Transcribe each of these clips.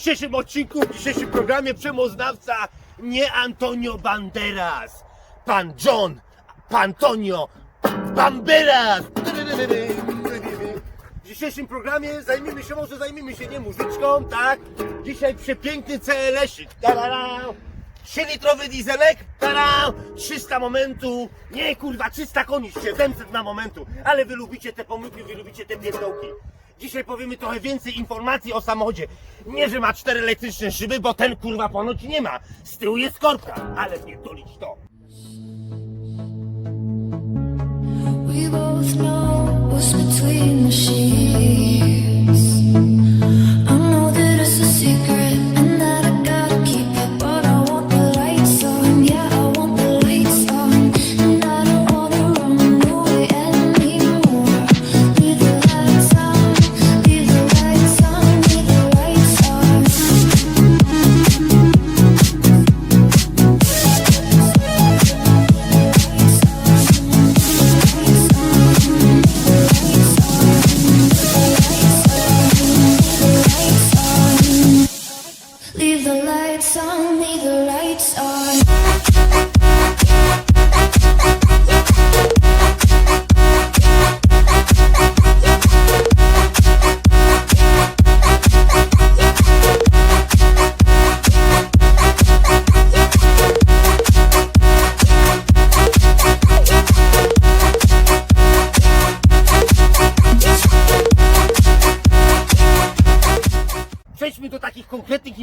dzisiejszym odcinku, w dzisiejszym programie przemoznawca nie Antonio Banderas, pan John, pan Tonio Banderas. W dzisiejszym programie zajmijmy się, może zajmijmy się nie muzyczką, tak? Dzisiaj przepiękny CLS-ik. Tarara. 3-litrowy dieselek, tada! 300 momentu, nie kurwa, 300 koni, 700 na momentu, ale wy lubicie te pomyłki, wy lubicie te pierdołki. Dzisiaj powiemy trochę więcej informacji o samochodzie. Nie, że ma cztery elektryczne szyby, bo ten kurwa ponoć nie ma. Z tyłu jest korbka, ale pierdolić to. We both know what's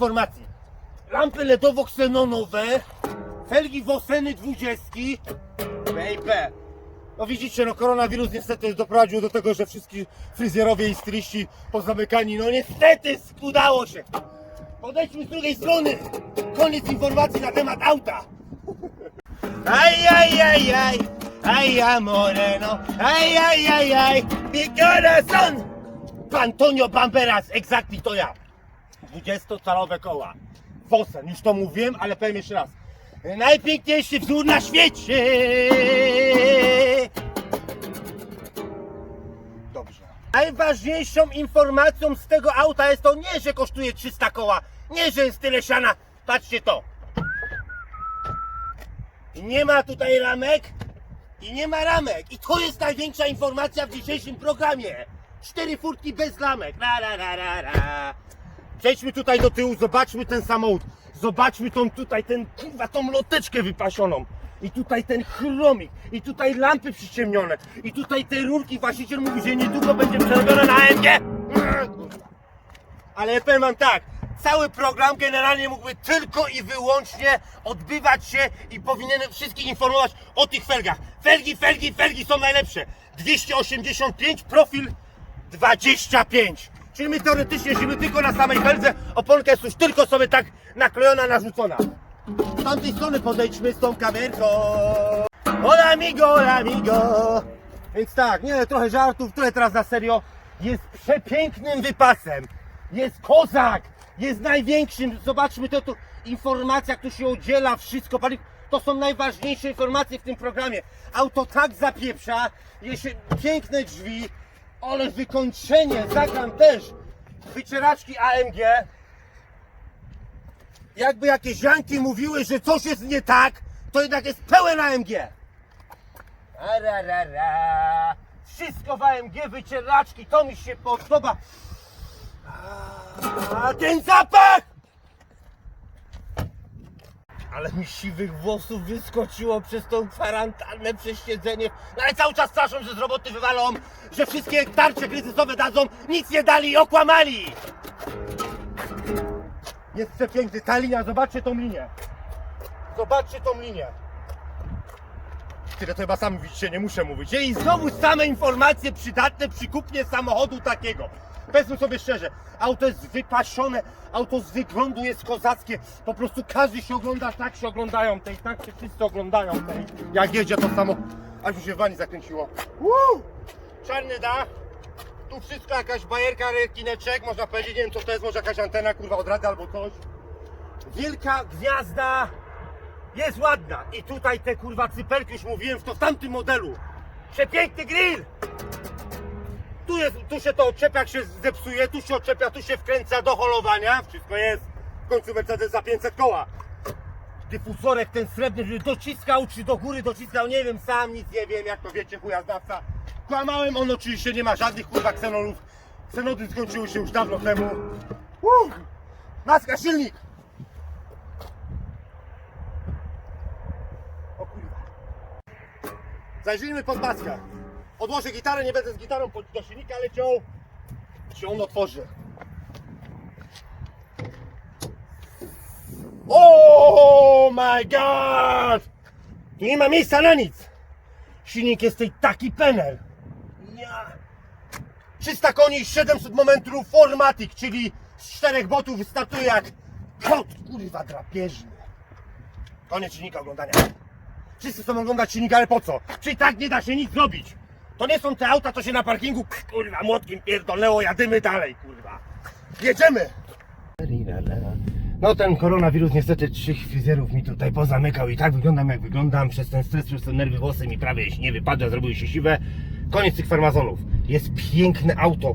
informacji. Lampy LEDowo-ksenonowe, felgi Woseny 20, baby. No widzicie, no koronawirus niestety doprowadził do tego, że wszyscy fryzjerowie i styliści pozamykani, no niestety udało się. Podejdźmy z drugiej strony. Koniec informacji na temat auta. Ay, ay, ay, ay, ay, amoreno, ay, ay, ay, ay, mi corazón. Antonio Bamberas, to ja. 20-calowe koła. Wosen, już to mówiłem, ale powiem jeszcze raz. Najpiękniejszy wzór na świecie. Dobrze. Najważniejszą informacją z tego auta jest to nie, że kosztuje 300 koła, nie, że jest tyle siana. Patrzcie to. Nie ma tutaj ramek i nie ma ramek. I to jest największa informacja w dzisiejszym programie. Cztery furtki bez ramek. Ra, ra, ra, ra, ra. Przejdźmy tutaj do tyłu, zobaczmy ten samochód. Zobaczmy tą tutaj, ten, kurwa, tą loteczkę wypasioną. I tutaj ten chromik, i tutaj lampy przyciemnione, i tutaj te rurki. Właściciel mówi, że niedługo będzie przerobione na AMG. Ale ja powiem wam tak, cały program generalnie mógłby tylko i wyłącznie odbywać się i powinien wszystkich informować o tych felgach. Felgi, felgi, felgi są najlepsze. 285, profil 25. Czyli my teoretycznie jeździmy tylko na samej feldze, oponka jest już tylko sobie tak naklejona, narzucona. Z tamtej strony podejdźmy z tą kamerką. Hola amigo, hola amigo. Więc tak, nie, trochę żartów, trochę teraz na serio. Jest przepięknym wypasem. Jest kozak. Jest największym. Zobaczmy to tu. Informacja, tu się udziela, wszystko. To są najważniejsze informacje w tym programie. Auto tak zapieprza. Jest piękne drzwi. Ale wykończenie. Zagram też. Wycieraczki AMG. Jakby jakieś zianki mówiły, że coś jest nie tak, to jednak jest pełen AMG. Ararara. Wszystko w AMG, wycieraczki, to mi się podoba. A ten zapach! Ale mi siwych włosów wyskoczyło przez tą kwarantannę, przez siedzenie. No ale cały czas straszą, że z roboty wywalą, że wszystkie tarcze kryzysowe dadzą, nic nie dali i okłamali. Jest przepiękny, ta linia, zobaczcie tą linię. Zobaczcie tą linię. Tyle to chyba sami widzicie, nie muszę mówić. I znowu same informacje przydatne przy kupnie samochodu takiego. Powiedzmy sobie szczerze, auto jest wypasione, auto z wyglądu jest kozackie. Po prostu każdy się ogląda, tak się oglądają tej, tak się wszyscy oglądają tej. Jak jedzie to samo, aż mi się w wani zakręciło. Czarny dach. Tu wszystko jakaś bajerka, rekineczek, można powiedzieć, nie wiem co to jest, może jakaś antena, kurwa, od rady albo coś. Wielka gwiazda, jest ładna. I tutaj te kurwa cyperki, już mówiłem w to w tamtym modelu. Przepiękny grill. Tu, jest, tu się to odczepia, jak się zepsuje, tu się odczepia, tu się wkręca do holowania. Wszystko jest. W końcu Mercedes za 500 koła. Dyfusorek ten srebrny, dociskał, czy do góry dociskał, nie wiem, sam nic nie wiem, jak to wiecie, chuja znawca. Kłamałem, on oczywiście nie ma żadnych kurwa ksenolów. Ksenody skończyły się już dawno temu. Uff, maska, silnik! O kurwa. Zajrzyjmy pod maskę. Odłożę gitarę, nie będę z gitarą pod- do silnika leciał. Się on otworzy. Oh my god! Tu nie ma miejsca na nic. Silnik jest tej taki penel. Ja. 300 koni, 700 momentów, Formatic, czyli z czterech botów wystartuje jak kot, kurwa, drapieżny. Koniec silnika oglądania. Wszyscy chcą oglądać silnik, ale po co? Czy tak nie da się nic zrobić? To nie są te auta, co się na parkingu, kurwa, młotkiem pierdolnęło, jadymy dalej, kurwa. Jedziemy! No ten koronawirus niestety trzech fryzjerów mi tutaj pozamykał i tak wyglądam jak wyglądam. Przez ten stres, przez te nerwy włosy mi prawie nie wypadły, zrobiły się siwe. Koniec tych farmazonów. Jest piękne auto.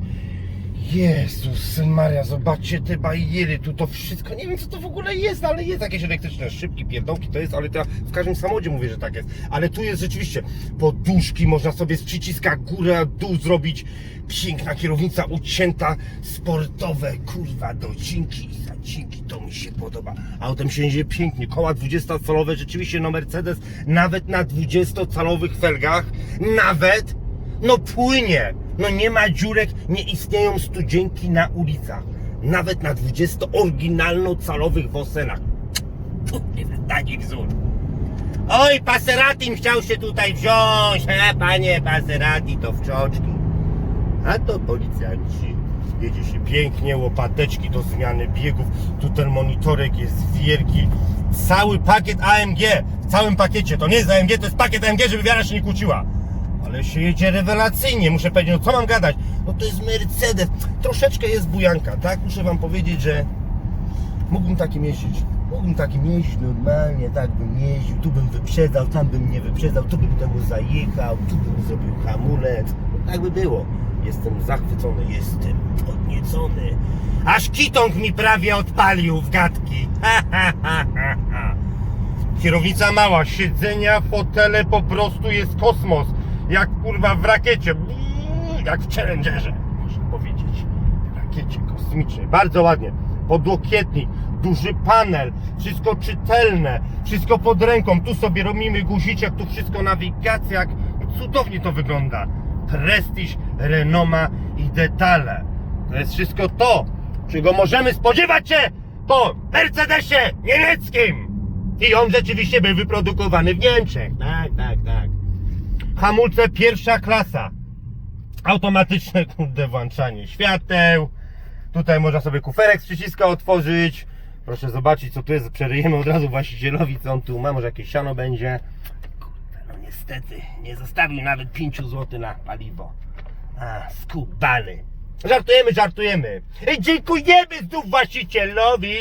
Jezus Maria, zobaczcie te bariery, tu to wszystko, nie wiem co to w ogóle jest, ale jest jakieś elektryczne szybki, pierdolki, to jest, ale to ja w każdym samochodzie mówię, że tak jest. Ale tu jest rzeczywiście poduszki, można sobie z przyciska górę, dół zrobić, piękna kierownica ucięta, sportowe, kurwa, docinki i zacinki, to mi się podoba. Autem się jedzie pięknie, koła 20-calowe, rzeczywiście no Mercedes, nawet na 20-calowych felgach, nawet no płynie. No nie ma dziurek, nie istnieją studzienki na ulicach. Nawet na 20-oryginalno-calowych wosenach. Kurwa, Taki wzór. Oj, Paseratim chciał się tutaj wziąć. E, panie Paserati, to w czoczki. A to policjanci. Jedzie się pięknie, łopateczki do zmiany biegów. Tu ten monitorek jest wielki. Cały pakiet AMG. W całym pakiecie. To nie jest AMG, to jest pakiet AMG, żeby wiara się nie kłóciła. Ale się jedzie rewelacyjnie, muszę powiedzieć, no co mam gadać? No to jest Mercedes. Troszeczkę jest bujanka, tak? Muszę wam powiedzieć, że mógłbym takim jeździć. Mógłbym takim jeździć normalnie, tak bym jeździł, tu bym wyprzedzał, tam bym nie wyprzedzał, tu bym temu zajechał, tu bym zrobił hamulec. Tak by było. Jestem zachwycony, jestem podniecony. Aż kitąg mi prawie odpalił w gadki. Ha. Kierownica mała, siedzenia, fotele, po prostu jest kosmos. Jak kurwa w rakiecie. Jak w Challengerze, można powiedzieć. W rakiecie kosmicznej. Bardzo ładnie. Podłokietnik, duży panel, wszystko czytelne, wszystko pod ręką. Tu sobie robimy guziczek, tu wszystko nawigacja. Jak cudownie to wygląda. Prestiż, renoma i detale. To jest wszystko to, czego możemy spodziewać się po Mercedesie niemieckim. I on rzeczywiście był wyprodukowany w Niemczech. Tak, tak, tak. Hamulce pierwsza klasa. Automatyczne, kurde, włączanie świateł. Tutaj można sobie kuferek z przyciska otworzyć. Proszę zobaczyć, co tu jest. Przeryjemy od razu właścicielowi, co on tu ma. Może jakieś siano będzie. Kurde, no niestety, nie zostawił nawet 5 zł na paliwo. A, skubany. Żartujemy, żartujemy. Dziękujemy znów właścicielowi,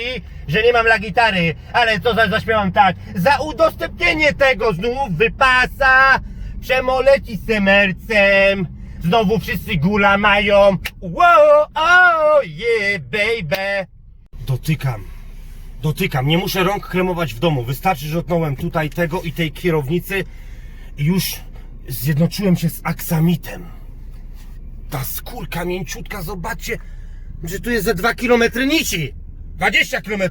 że nie mam la gitary, ale co za zaśpiewam tak. Za udostępnienie tego znów wypasa. Przemo leci z semercem. Znowu wszyscy gula mają. Wow, oh yeah, baby. Dotykam. Dotykam. Nie muszę rąk kremować w domu. Wystarczy, że dotknąłem tutaj tego i tej kierownicy i już zjednoczyłem się z aksamitem ta skórka mięciutka, zobaczcie, że tu jest ze 2 km nici. 20 km.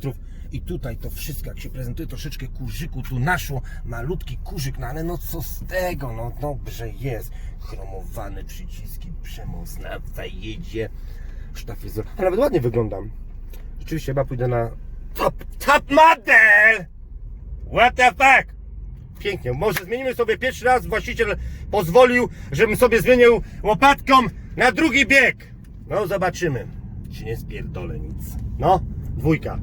I tutaj to wszystko, jak się prezentuje, troszeczkę kurzyku tu naszło, malutki kurzyk, no ale no co z tego, no dobrze jest. Chromowane przyciski, przemoznawca jedzie, sztafryzor. A nawet ładnie wyglądam. Rzeczywiście chyba pójdę na top, top model! What the fuck? Pięknie. Może zmienimy sobie pierwszy raz. Właściciel pozwolił, żebym sobie zmienił łopatką na drugi bieg. No, zobaczymy. Czy nie spierdolę nic. No, dwójka.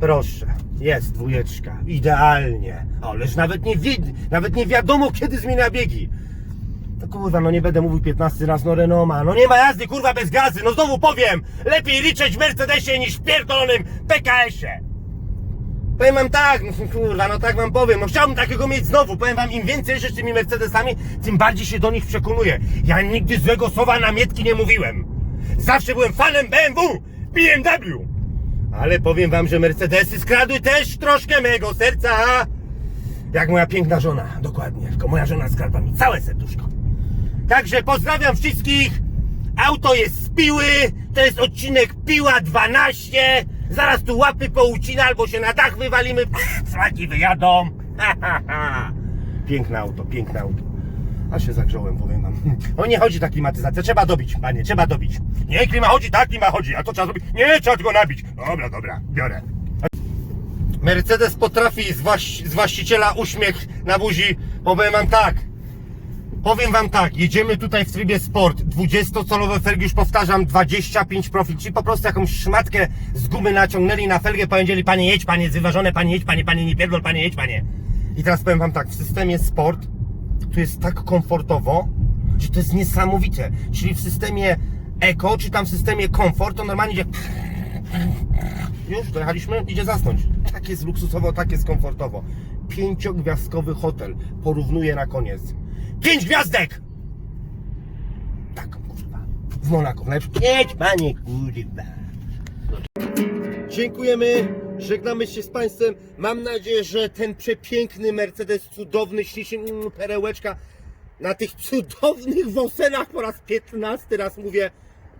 Proszę. Jest dwójeczka. Idealnie. Ależ nawet nie, wi- nawet nie wiadomo, kiedy zmienia biegi. No kurwa, no nie będę mówił 15 raz, no Renoma, no nie ma jazdy, kurwa, bez gazy, no znowu powiem, lepiej liczyć w Mercedesie niż w pierdolonym PKS-ie. Powiem wam tak, kurwa, no tak wam powiem, no chciałbym takiego mieć znowu. Powiem wam, im więcej jeżdżę tymi Mercedesami, tym bardziej się do nich przekonuję. Ja nigdy złego słowa na mietki nie mówiłem. Zawsze byłem fanem BMW, BMW. Ale powiem wam, że Mercedesy skradły też troszkę mego serca. Jak moja piękna żona, dokładnie. Tylko moja żona skradła mi całe serduszko. Także pozdrawiam wszystkich. Auto jest z piły. To jest odcinek Piła 12. Zaraz tu łapy poucina albo się na dach wywalimy. Flaki wyjadą. Piękne auto, piękne auto. A się zagrząłem, powiem wam. O nie chodzi ta klimatyzacja, trzeba dobić, panie, trzeba dobić. Nie, klima chodzi, tak, klima chodzi, a to trzeba zrobić. Nie, trzeba tylko nabić. Dobra, dobra, biorę. Mercedes potrafi z, właś- z właściciela uśmiech na buzi. Powiem wam tak. Powiem wam tak, jedziemy tutaj w trybie sport. 20-calowe felgi, już powtarzam, 25 profil. Ci po prostu jakąś szmatkę z gumy naciągnęli na felgę, powiedzieli, panie jedź, panie jest wyważone, panie jedź, panie, panie nie pierdol, panie jedź, panie. I teraz powiem wam tak, w systemie sport tu jest tak komfortowo, że to jest niesamowite. Czyli w systemie Eco, czy tam w systemie komfort, to normalnie idzie już dojechaliśmy, idzie zasnąć. Tak jest luksusowo, tak jest komfortowo. Pięciogwiazdkowy hotel. Porównuję na koniec. Pięć gwiazdek! Tak, kurwa. W. Najlepszy. Jedź, panie, kurwa. Dziękujemy. Żegnamy się z Państwem. Mam nadzieję, że ten przepiękny Mercedes, cudowny, śliczny, mm, perełeczka na tych cudownych wosenach po raz 15 raz mówię.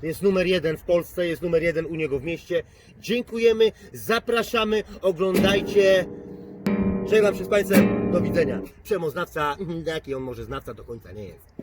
Jest numer jeden w Polsce, jest numer jeden u niego w mieście. Dziękujemy, zapraszamy, oglądajcie. Żegnam się z Państwem, do widzenia. Przemoznawca, jaki on może znawca do końca nie jest.